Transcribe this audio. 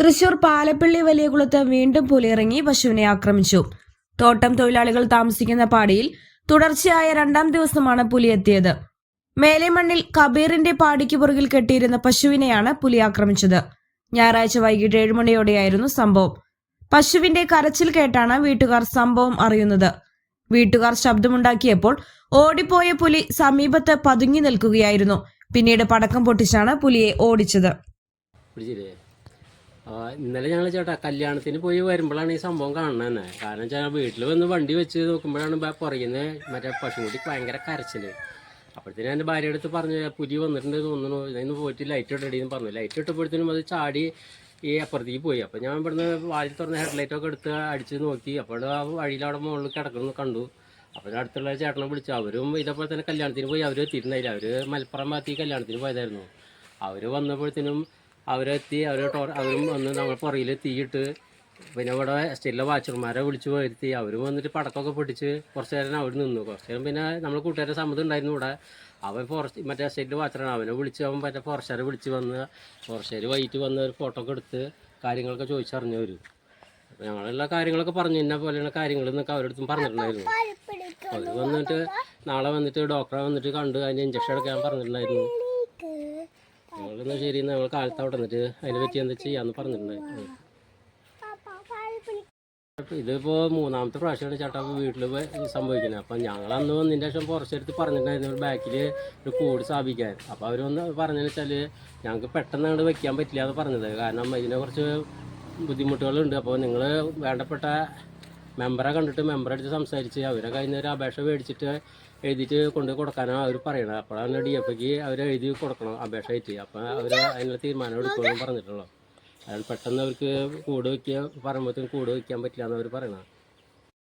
തൃശൂർ പാലപ്പള്ളി വലിയകുളത്ത് വീണ്ടും പുലിയിറങ്ങി പശുവിനെ ആക്രമിച്ചു. തോട്ടം തൊഴിലാളികൾ താമസിക്കുന്ന പാടിയിൽ തുടർച്ചയായ രണ്ടാം ദിവസമാണ് പുലി എത്തിയത്. മേലെമണ്ണിൽ കബീറിന്റെ പാടിക്ക് പുറകിൽ കെട്ടിയിരുന്ന പശുവിനെയാണ് പുലി ആക്രമിച്ചത്. ഞായറാഴ്ച വൈകിട്ട് ഏഴുമണിയോടെയായിരുന്നു സംഭവം. പശുവിന്റെ കരച്ചിൽ കേട്ടാണ് വീട്ടുകാർ സംഭവം അറിയുന്നത്. വീട്ടുകാർ ശബ്ദമുണ്ടാക്കിയപ്പോൾ ഓടിപ്പോയ പുലി സമീപത്ത് പതുങ്ങി നിൽക്കുകയായിരുന്നു. പിന്നീട് പടക്കം പൊട്ടിച്ചാണ് പുലിയെ ഓടിച്ചത്. ഇന്നലെ ഞങ്ങൾ ചേട്ടാ കല്യാണത്തിന് പോയി വരുമ്പോഴാണ് ഈ സംഭവം കാണുന്നത്. തന്നെ കാരണം വെച്ചാൽ വീട്ടിൽ വന്ന് വണ്ടി വെച്ച് നോക്കുമ്പോഴാണ് പുറകിന്ന് മറ്റേ പശുക്കുട്ടിക്ക് ഭയങ്കര കരച്ചിൽ. അപ്പോഴത്തേനും എന്റെ ഭാര്യ അടുത്ത് പറഞ്ഞു പുലി വന്നിട്ടുണ്ട് തോന്നുന്നു. ഇതിന് പോയിട്ട് ലൈറ്റ് ഇടടിയെന്ന് പറഞ്ഞു. ലൈറ്റ് ഇട്ടപ്പോഴത്തേനും അത് ചാടി ഈ അപ്പുറത്തേക്ക് പോയി. അപ്പോൾ ഞാൻ ഇവിടുന്ന് വാതിൽ തുറന്ന് ഹെഡ്ലൈറ്റൊക്കെ എടുത്ത് അടിച്ച് നോക്കി. അപ്പോൾ ആ വഴിയിൽ അവിടെ മുകളിൽ കിടക്കുന്നു കണ്ടു. അപ്പോൾ അടുത്തുള്ള ചേട്ടനെ വിളിച്ചു. അവരും ഇതേപോലെ തന്നെ കല്യാണത്തിന് പോയി. അവർ എത്തിയിട്ടുണ്ടായില്ല. അവർ മലപ്പുറം ഭാഗത്ത് ഈ കല്യാണത്തിന് പോയതായിരുന്നു. അവർ വന്നപ്പോഴത്തേനും അവരെത്തി അവർ അവരും വന്ന് നമ്മൾ പുറകിൽ തീയിട്ട് പിന്നെ ഇവിടെ സ്റ്റില്ല വാച്ചർമാരെ വിളിച്ചു വരുത്തി. അവരും വന്നിട്ട് പടക്കമൊക്കെ പിടിച്ച് കുറച്ച് നേരം അവിടെ നിന്നു. കുറച്ച് നേരം പിന്നെ നമ്മൾ കൂട്ടുകാരെ സമ്മതം ഉണ്ടായിരുന്നു ഇവിടെ. അവൻ ഫോറസ്റ്റ് മറ്റേ സ്റ്റിൽ വാച്ചറാണ്. അവനെ വിളിച്ച് അവൻ മറ്റേ ഫോറസ്റ്റുകാരെ വിളിച്ച് വന്ന് ഫോറസ്റ്റുകാർ വൈകിട്ട് വന്ന് ഒരു ഫോട്ടോ ഒക്കെ എടുത്ത് കാര്യങ്ങളൊക്കെ ചോദിച്ചറിഞ്ഞു വരും ഞങ്ങളെല്ലാ കാര്യങ്ങളൊക്കെ പറഞ്ഞു. ഇന്ന പോലെയുള്ള കാര്യങ്ങൾ എന്നൊക്കെ അവരടുത്തും പറഞ്ഞിട്ടുണ്ടായിരുന്നു. അവർ വന്നിട്ട് നാളെ വന്നിട്ട് ഡോക്ടറെ വന്നിട്ട് കണ്ട് അതിന് ഇഞ്ചക്ഷൻ എടുക്കാൻ പറഞ്ഞിട്ടുണ്ടായിരുന്നു. ഞങ്ങളെന്നാ ശരി ഞങ്ങൾ കാലത്തവിടെ വന്നിട്ട് അതിനെ പറ്റി എന്താ ചെയ്യാന്ന് പറഞ്ഞിട്ടുണ്ട്. ഇതിപ്പോ മൂന്നാമത്തെ പ്രാവശ്യമാണ് ചേട്ടാ വീട്ടിൽ സംഭവിക്കുന്നത്. അപ്പം ഞങ്ങൾ അന്ന് വന്നതിന് ശേഷം പുറത്തെടുത്ത് പറഞ്ഞിട്ടുണ്ടായിരുന്നു ബാക്കിൽ ഒരു കൂട് സ്ഥാപിക്കാൻ. അപ്പോൾ അവരൊന്ന് വന്ന് പറഞ്ഞതെന്ന് വെച്ചാൽ ഞങ്ങൾക്ക് പെട്ടെന്ന് അങ്ങോട്ട് വെക്കാൻ പറ്റില്ല എന്ന് പറഞ്ഞത്. കാരണം ഇതിനെ കുറച്ച് ബുദ്ധിമുട്ടുകളുണ്ട്. അപ്പോൾ നിങ്ങൾ വേണ്ടപ്പെട്ട മെമ്പറെ കണ്ടിട്ട് മെമ്പറെ അടുത്ത് സംസാരിച്ച് അവരെ കഴിഞ്ഞ ഒരു അപേക്ഷ മേടിച്ചിട്ട് എഴുതിയിട്ട് കൊണ്ട് കൊടുക്കാനാണ് അവർ പറയണത്. അപ്പോഴാണ് ഡി എഫ് ഐക്ക് അവർ എഴുതി കൊടുക്കണം അപേക്ഷ ആയിട്ട്. അപ്പോൾ അവർ അതിനുള്ള തീരുമാനം എടുക്കുമെന്ന് പറഞ്ഞിട്ടുള്ളൂ. അയാൾ പെട്ടെന്ന് അവർക്ക് കൂട് വയ്ക്കുക പറയുമ്പോഴത്തേക്കും കൂട് വയ്ക്കാൻ പറ്റില്ല എന്ന് അവർ പറയണം